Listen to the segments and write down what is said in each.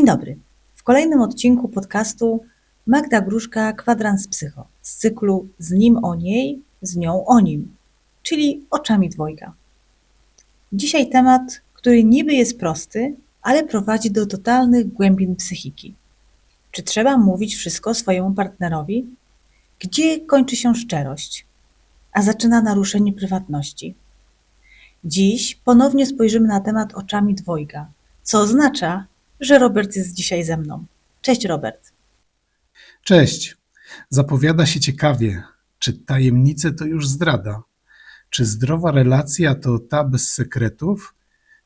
Dzień dobry. W kolejnym odcinku podcastu Magda Gruszka Kwadrans Psycho z cyklu Z nim o niej, z nią o nim, czyli oczami dwojga. Dzisiaj temat, który niby jest prosty, ale prowadzi do totalnych głębin psychiki. Czy trzeba mówić wszystko swojemu partnerowi? Gdzie kończy się szczerość, a zaczyna naruszenie prywatności? Dziś ponownie spojrzymy na temat oczami dwojga, co oznacza, że Robert jest dzisiaj ze mną. Cześć, Robert. Cześć. Zapowiada się ciekawie. Czy tajemnice to już zdrada? Czy zdrowa relacja to ta bez sekretów?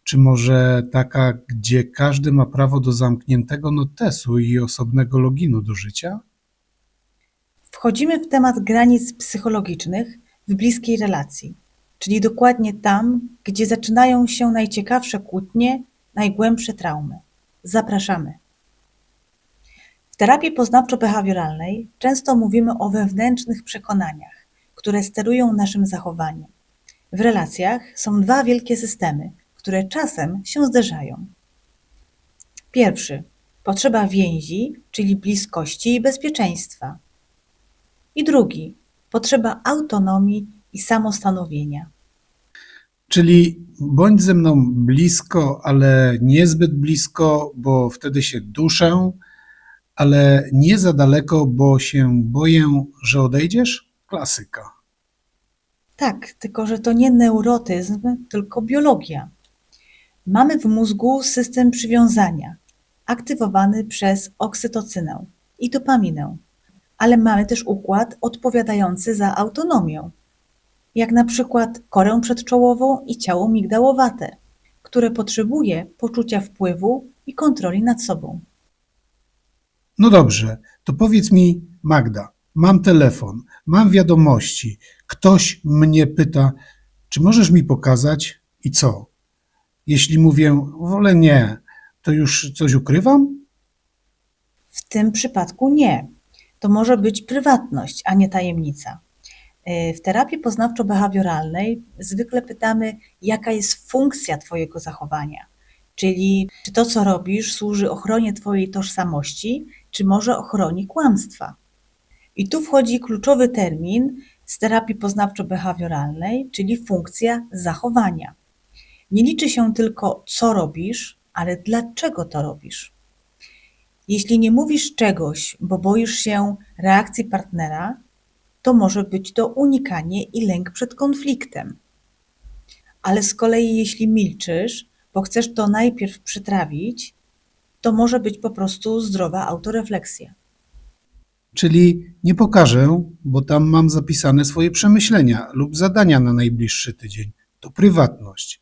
Czy może taka, gdzie każdy ma prawo do zamkniętego notesu i osobnego loginu do życia? Wchodzimy w temat granic psychologicznych w bliskiej relacji, czyli dokładnie tam, gdzie zaczynają się najciekawsze kłótnie, najgłębsze traumy. Zapraszamy. W terapii poznawczo-behawioralnej często mówimy o wewnętrznych przekonaniach, które sterują naszym zachowaniem. W relacjach są dwa wielkie systemy, które czasem się zderzają. Pierwszy potrzeba więzi, czyli bliskości i bezpieczeństwa. I drugi potrzeba autonomii i samostanowienia. Czyli bądź ze mną blisko, ale niezbyt blisko, bo wtedy się duszę, ale nie za daleko, bo się boję, że odejdziesz? Klasyka. Tak, tylko że to nie neurotyzm, tylko biologia. Mamy w mózgu system przywiązania, aktywowany przez oksytocynę i dopaminę, ale mamy też układ odpowiadający za autonomię, jak na przykład korę przedczołową i ciało migdałowate, które potrzebuje poczucia wpływu i kontroli nad sobą. No dobrze, to powiedz mi, Magda, mam telefon, mam wiadomości, ktoś mnie pyta, czy możesz mi pokazać i co? Jeśli mówię, wolę nie, to już coś ukrywam? W tym przypadku nie. To może być prywatność, a nie tajemnica. Yy, W terapii poznawczo-behawioralnej zwykle pytamy, jaka jest funkcja Twojego zachowania. Czyli czy to, co robisz, służy ochronie Twojej tożsamości, czy może ochroni kłamstwa. I tu wchodzi kluczowy termin z terapii poznawczo-behawioralnej, czyli funkcja zachowania. Nie liczy się tylko, co robisz, ale dlaczego to robisz. Jeśli nie mówisz czegoś, bo boisz się reakcji partnera, to może być to unikanie i lęk przed konfliktem. Ale z kolei, jeśli milczysz, bo chcesz to najpierw przetrawić, to może być po prostu zdrowa autorefleksja. Czyli nie pokażę, bo tam mam zapisane swoje przemyślenia lub zadania na najbliższy tydzień. To prywatność.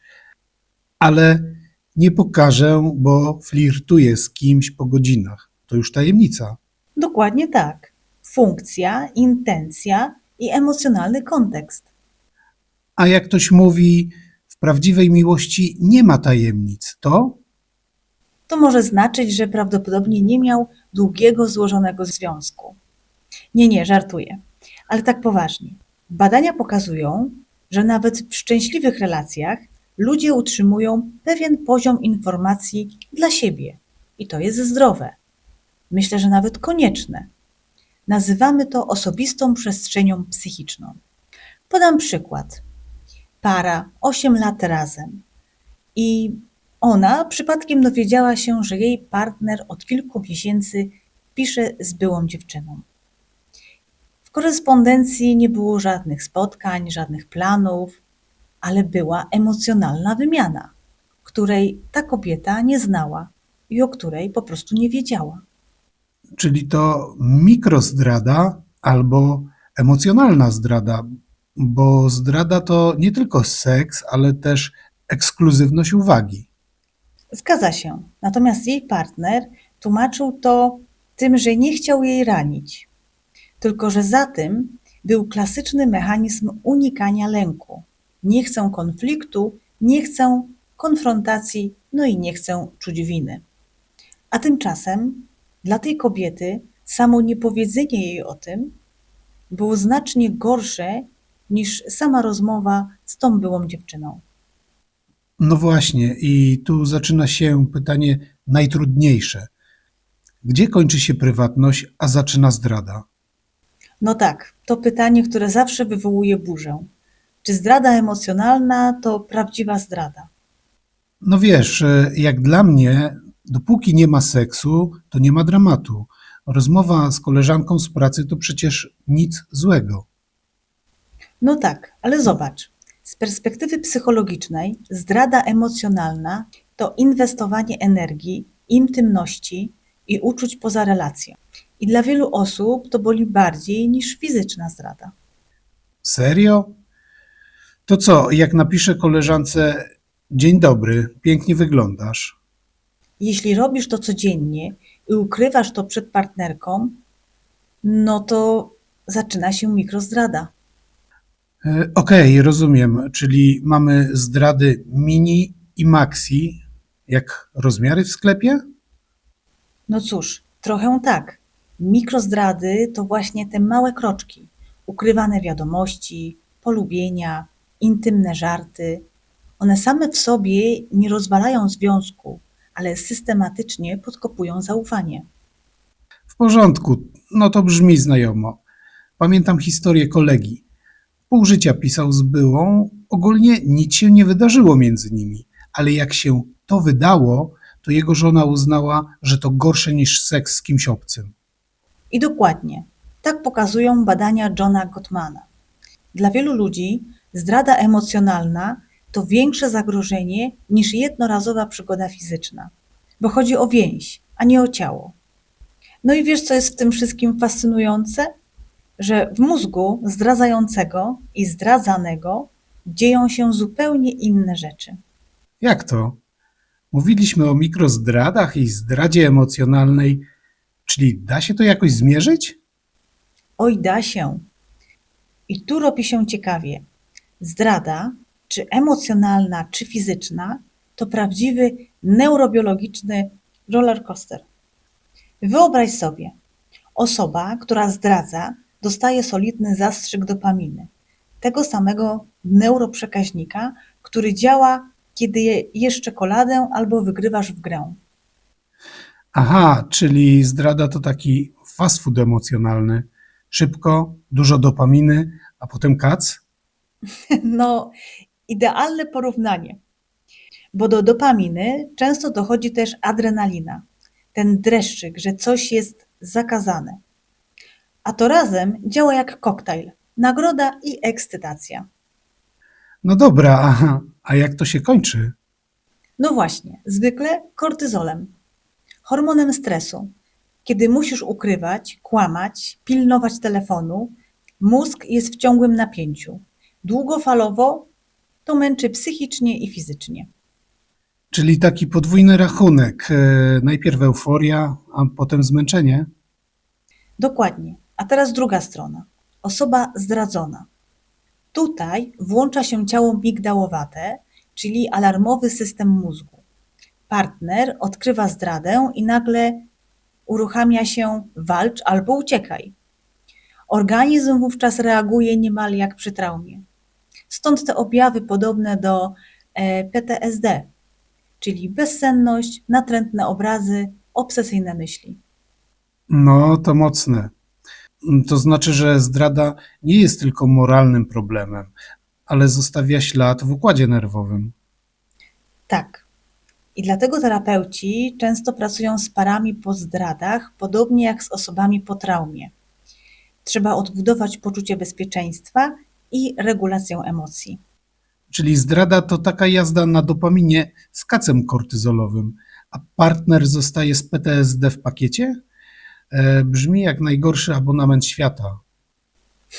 Ale nie pokażę, bo flirtuję z kimś po godzinach. To już tajemnica. Dokładnie tak. Funkcja, intencja i emocjonalny kontekst. A jak ktoś mówi, w prawdziwej miłości nie ma tajemnic, to To może znaczyć, że prawdopodobnie nie miał długiego, złożonego związku. Nie, nie, żartuję. Ale tak poważnie. Badania pokazują, że nawet w szczęśliwych relacjach ludzie utrzymują pewien poziom informacji dla siebie. I to jest zdrowe. Myślę, że nawet konieczne. Nazywamy to osobistą przestrzenią psychiczną. Podam przykład. Para 8 lat razem i ona przypadkiem dowiedziała się, że jej partner od kilku miesięcy pisze z byłą dziewczyną. W korespondencji nie było żadnych spotkań, żadnych planów, ale była emocjonalna wymiana, której ta kobieta nie znała i o której po prostu nie wiedziała. Czyli to mikrozdrada albo emocjonalna zdrada, bo zdrada to nie tylko seks, ale też ekskluzywność uwagi. Zgadza się. Natomiast jej partner tłumaczył to tym, że nie chciał jej ranić. Tylko, że za tym był klasyczny mechanizm unikania lęku. Nie chcę konfliktu, nie chcę konfrontacji, no i nie chcę czuć winy. A tymczasem dla tej kobiety samo niepowiedzenie jej o tym było znacznie gorsze niż sama rozmowa z tą byłą dziewczyną. No właśnie, i tu zaczyna się pytanie najtrudniejsze. Gdzie kończy się prywatność, a zaczyna zdrada? No tak, to pytanie, które zawsze wywołuje burzę. Czy zdrada emocjonalna to prawdziwa zdrada? No wiesz, e, jak dla mnie, dopóki nie ma seksu, to nie ma dramatu. Rozmowa z koleżanką z pracy to przecież nic złego. No tak, ale zobacz. Z perspektywy psychologicznej, zdrada emocjonalna to inwestowanie energii, intymności i uczuć poza relacją. I dla wielu osób to boli bardziej niż fizyczna zdrada. Serio? To co, jak napiszę koleżance Dzień dobry, pięknie wyglądasz. Jeśli robisz to codziennie i ukrywasz to przed partnerką, no to zaczyna się mikrozdrada. E, Okej, rozumiem, czyli mamy zdrady mini i maxi, jak rozmiary w sklepie? No cóż, trochę tak. Mikrozdrady to właśnie te małe kroczki, ukrywane wiadomości, polubienia, intymne żarty. One same w sobie nie rozwalają związku, ale systematycznie podkopują zaufanie. W porządku, no to brzmi znajomo. Pamiętam historię kolegi. Pół życia pisał z byłą, ogólnie nic się nie wydarzyło między nimi, ale jak się to wydało, to jego żona uznała, że to gorsze niż seks z kimś obcym. I dokładnie, tak pokazują badania Johna Gottmana. Dla wielu ludzi zdrada emocjonalna to większe zagrożenie niż jednorazowa przygoda fizyczna, bo chodzi o więź, a nie o ciało. No i wiesz, co jest w tym wszystkim fascynujące? Że w mózgu zdradzającego i zdradzanego dzieją się zupełnie inne rzeczy. Jak to? Mówiliśmy o mikrozdradach i zdradzie emocjonalnej, czyli da się to jakoś zmierzyć? Oj, da się. I tu robi się ciekawie. Zdrada, czy emocjonalna, czy fizyczna, to prawdziwy neurobiologiczny rollercoaster. Wyobraź sobie, osoba, która zdradza, dostaje solidny zastrzyk dopaminy, tego samego neuroprzekaźnika, który działa, kiedy je- jesz czekoladę albo wygrywasz w grę. Aha, czyli zdrada to taki fast food emocjonalny. Szybko, dużo dopaminy, a potem kac? No, idealne porównanie. Bo do dopaminy często dochodzi też adrenalina, ten dreszczyk, że coś jest zakazane. A to razem działa jak koktajl. Nagroda i ekscytacja. No dobra, aha, a jak to się kończy? No właśnie, zwykle kortyzolem, hormonem stresu. Kiedy musisz ukrywać, kłamać, pilnować telefonu, mózg jest w ciągłym napięciu. Długofalowo to męczy psychicznie i fizycznie. Czyli taki podwójny rachunek. E, najpierw euforia, a potem zmęczenie. Dokładnie. A teraz druga strona. Osoba zdradzona. Tutaj włącza się ciało migdałowate, czyli alarmowy system mózgu. Partner odkrywa zdradę i nagle uruchamia się walcz albo uciekaj. Organizm wówczas reaguje niemal jak przy traumie. Stąd te objawy podobne do e, PTSD, czyli bezsenność, natrętne obrazy, obsesyjne myśli. No, to mocne. To znaczy, że zdrada nie jest tylko moralnym problemem, ale zostawia ślad w układzie nerwowym. Tak. I dlatego terapeuci często pracują z parami po zdradach, podobnie jak z osobami po traumie. Trzeba odbudować poczucie bezpieczeństwa i regulację emocji. Czyli zdrada to taka jazda na dopaminie z kacem kortyzolowym, a partner zostaje z PTSD w pakiecie? E, brzmi jak najgorszy abonament świata.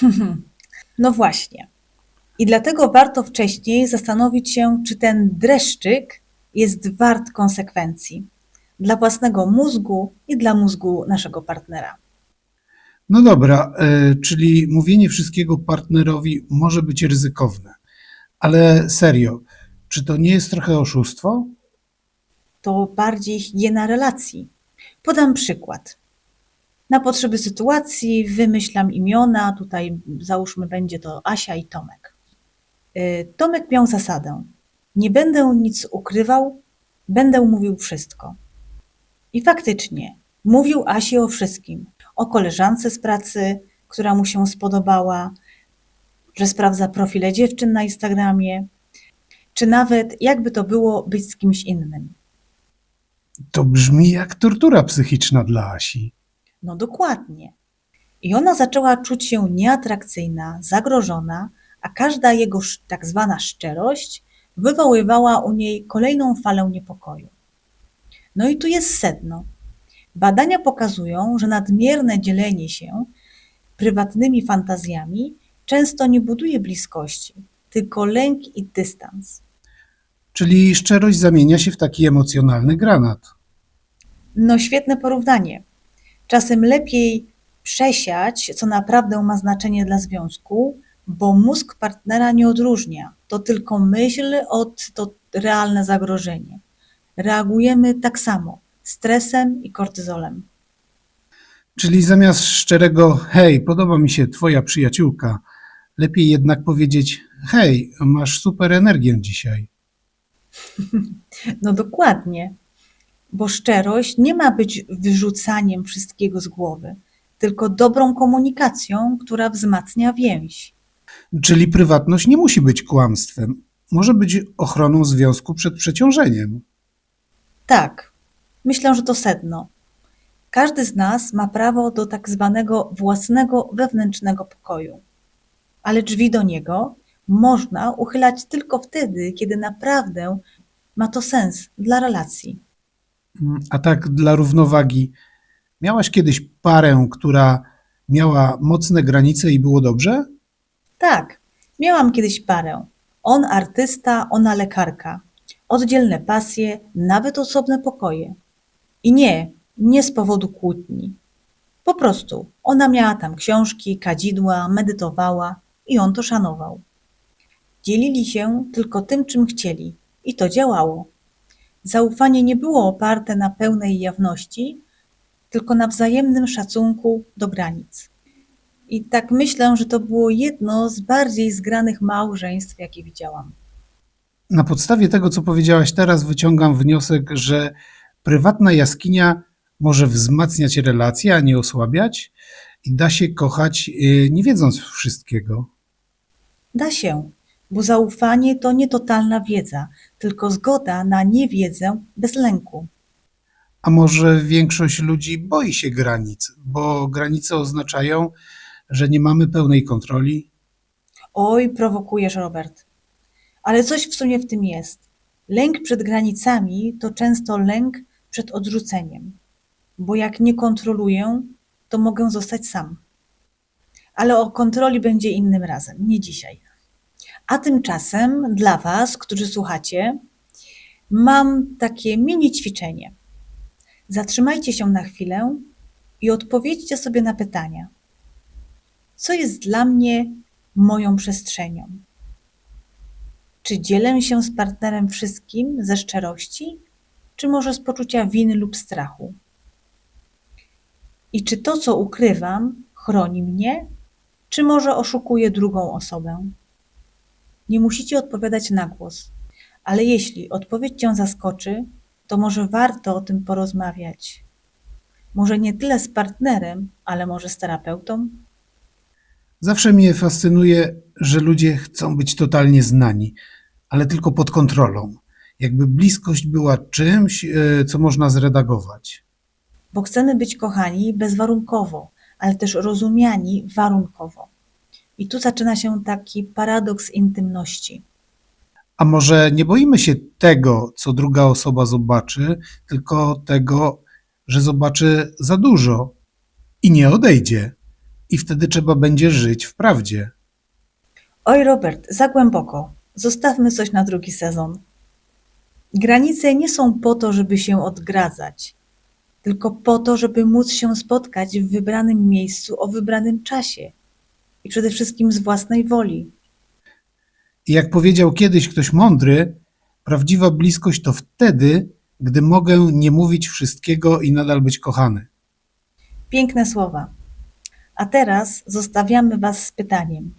No właśnie. I dlatego warto wcześniej zastanowić się, czy ten dreszczyk jest wart konsekwencji dla własnego mózgu i dla mózgu naszego partnera. No dobra, e, czyli mówienie wszystkiego partnerowi może być ryzykowne. Ale serio, czy to nie jest trochę oszustwo? to bardziej higiena relacji. Podam przykład. Na potrzeby sytuacji wymyślam imiona, tutaj załóżmy będzie to Asia i Tomek. Y, Tomek miał zasadę: Nie będę nic ukrywał, będę mówił wszystko. I faktycznie, Mówił Asi o wszystkim. O koleżance z pracy, która mu się spodobała, że sprawdza profile dziewczyn na Instagramie, czy nawet jakby to było być z kimś innym. To brzmi jak tortura psychiczna dla Asi. No dokładnie. I ona zaczęła czuć się nieatrakcyjna, zagrożona, a każda jego tak zwana szczerość wywoływała u niej kolejną falę niepokoju. No i tu jest sedno. Badania pokazują, że nadmierne dzielenie się prywatnymi fantazjami często nie buduje bliskości, tylko lęk i dystans. Czyli szczerość zamienia się w taki emocjonalny granat. No świetne porównanie. Czasem lepiej przesiać, co naprawdę ma znaczenie dla związku, bo mózg partnera nie odróżnia. To tylko myśl od to realne zagrożenie. Reagujemy tak samo, stresem i kortyzolem. Czyli zamiast szczerego hej, podoba mi się twoja przyjaciółka, lepiej jednak powiedzieć hej, masz super energię dzisiaj. No dokładnie, bo szczerość nie ma być wyrzucaniem wszystkiego z głowy, tylko dobrą komunikacją, która wzmacnia więź. Czyli prywatność nie musi być kłamstwem. Może być ochroną związku przed przeciążeniem. Tak, myślę, że to sedno. Każdy z nas ma prawo do tak zwanego własnego wewnętrznego pokoju, ale drzwi do niego można uchylać tylko wtedy, kiedy naprawdę ma to sens dla relacji. A tak dla równowagi, miałaś kiedyś parę, która miała mocne granice i było dobrze? Tak, miałam kiedyś parę. On artysta, ona lekarka. Oddzielne pasje, nawet osobne pokoje. I nie, nie z powodu kłótni. Po prostu ona miała tam książki, kadzidła, medytowała i on to szanował. Dzielili się tylko tym, czym chcieli i to działało. Zaufanie nie było oparte na pełnej jawności, tylko na wzajemnym szacunku do granic. I tak myślę, że to było jedno z bardziej zgranych małżeństw, jakie widziałam. Na podstawie tego, co powiedziałaś teraz, wyciągam wniosek, że prywatna jaskinia może wzmacniać relacje, a nie osłabiać, i da się kochać, yy, nie wiedząc wszystkiego. Da się, bo zaufanie to nie totalna wiedza, tylko zgoda na niewiedzę bez lęku. A może większość ludzi boi się granic, bo granice oznaczają, że nie mamy pełnej kontroli? Oj, prowokujesz, Robert. Ale coś w sumie w tym jest. Lęk przed granicami to często lęk przed odrzuceniem, bo jak nie kontroluję, to mogę zostać sam. Ale o kontroli będzie innym razem, nie dzisiaj. A tymczasem dla Was, którzy słuchacie, mam takie mini ćwiczenie. Zatrzymajcie się na chwilę i odpowiedzcie sobie na pytania. Co jest dla mnie moją przestrzenią? Czy dzielę się z partnerem wszystkim ze szczerości, czy może z poczucia winy lub strachu? I czy to, co ukrywam, chroni mnie, czy może oszukuje drugą osobę? Nie musicie odpowiadać na głos, ale jeśli odpowiedź Cię zaskoczy, to może warto o tym porozmawiać. Może nie tyle z partnerem, ale może z terapeutą? Zawsze mnie fascynuje, że ludzie chcą być totalnie znani, ale tylko pod kontrolą. Jakby bliskość była czymś, e, co można zredagować. bo chcemy być kochani bezwarunkowo, ale też rozumiani warunkowo. I tu zaczyna się taki paradoks intymności. A może nie boimy się tego, co druga osoba zobaczy, tylko tego, że zobaczy za dużo i nie odejdzie. I wtedy trzeba będzie żyć w prawdzie. Oj, Robert, za głęboko. Zostawmy coś na drugi sezon. Granice nie są po to, żeby się odgradzać, tylko po to, żeby móc się spotkać w wybranym miejscu o wybranym czasie i przede wszystkim z własnej woli. I jak powiedział kiedyś ktoś mądry, prawdziwa bliskość to wtedy, gdy mogę nie mówić wszystkiego i nadal być kochany. Piękne słowa. A teraz zostawiamy Was z pytaniem: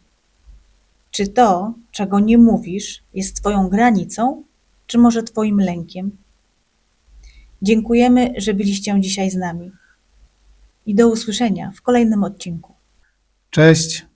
czy to, czego nie mówisz, jest Twoją granicą, czy może Twoim lękiem? Dziękujemy, że byliście dzisiaj z nami. i do usłyszenia w kolejnym odcinku. Cześć!